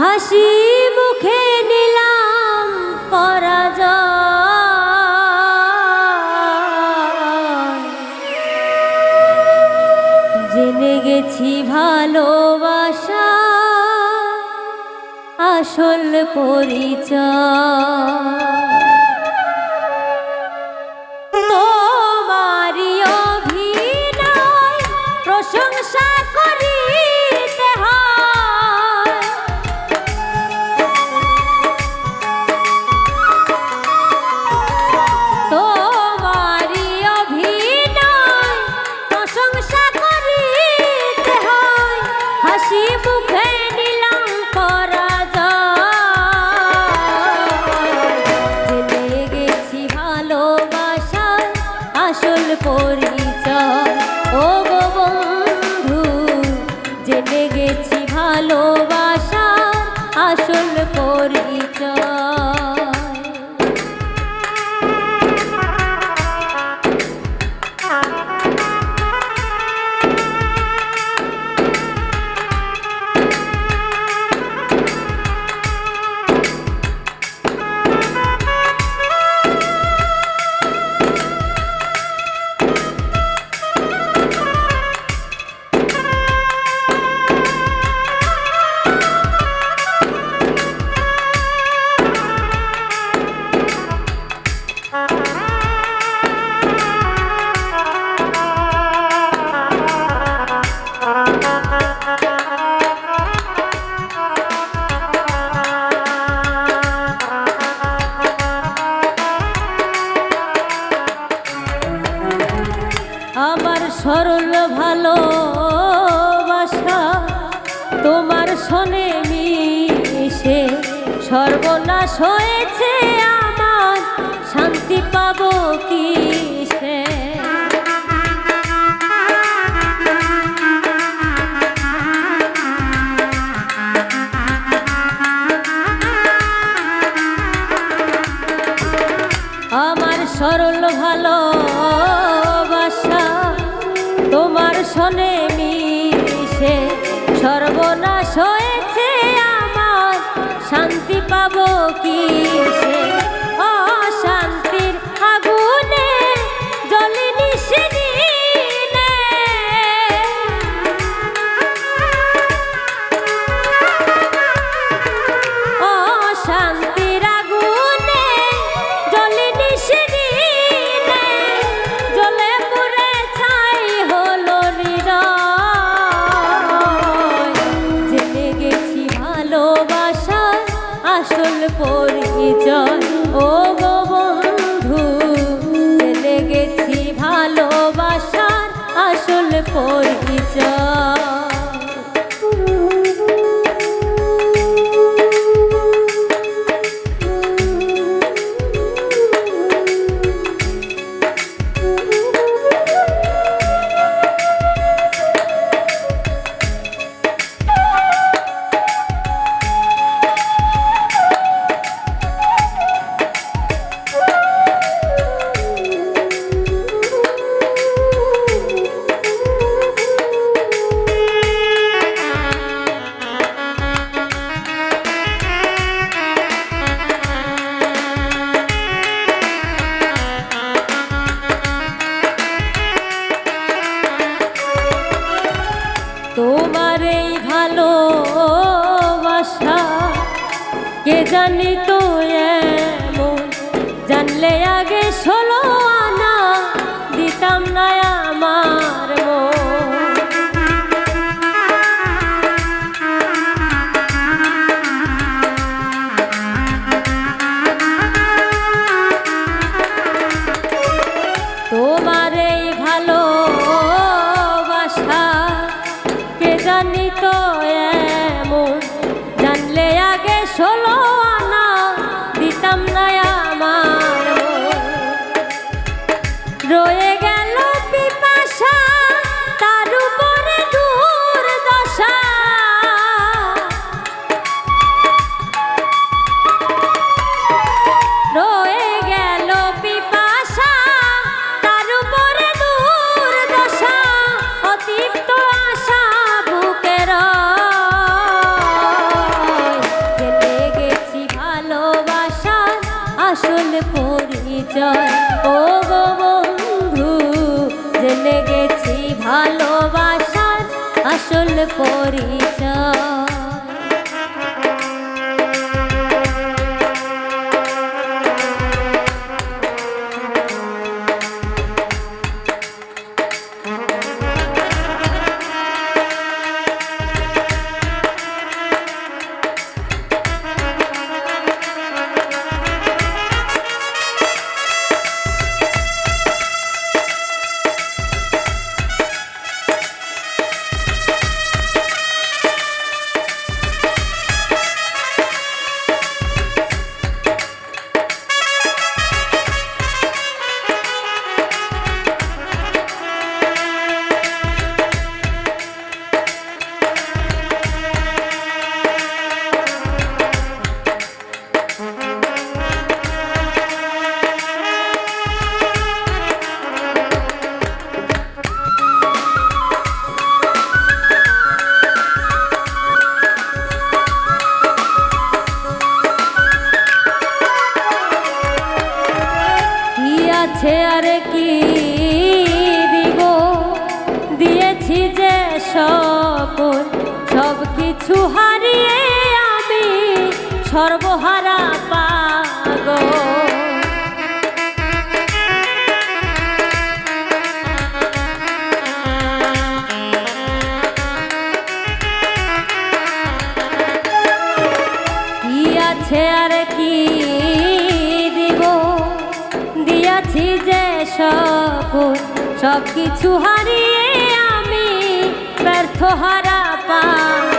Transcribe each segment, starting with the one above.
হাসি মুখে নিলাম পরাজয়। জেনে গেছি ভালোবাসা আসল পরিচয়। ভালোবাসার আসল পরিচয় সর্বনাশ হয়েছে আমার শান্তি পাবো কিসে আমার সরল ভালোবাসা তোমার শোনে মিশে সর্বনাশ জয় জানি তো এমন। জানলে আগে ষোলো আসল পরিচয়। ও গো বন্ধু জেনে গেছি ভালোবাসার আসল পরিচয়। সর্বহারা পাগল। কি আছে আর কি দিব? দিয়াছি যে সকল সব কিছু হারিয়ে আমি ব্যর্থ হারা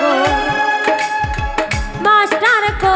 রে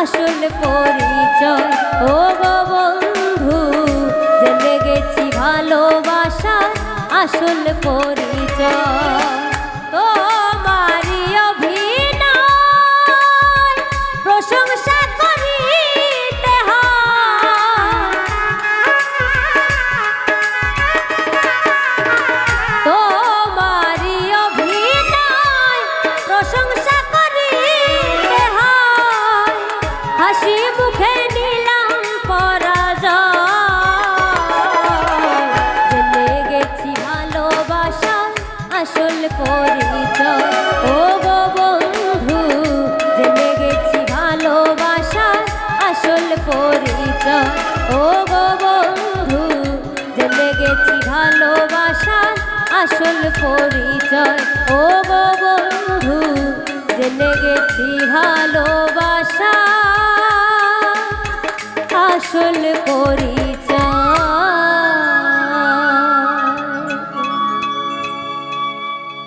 আসল পরিচয়। ও বন্ধু জেনে গেছি ভালোবাসা আসল পরিচয়। আসল পরিচয়। ও গো বন্ধু জেনে গেছি ভালোবাসা। আসল পরিচয়।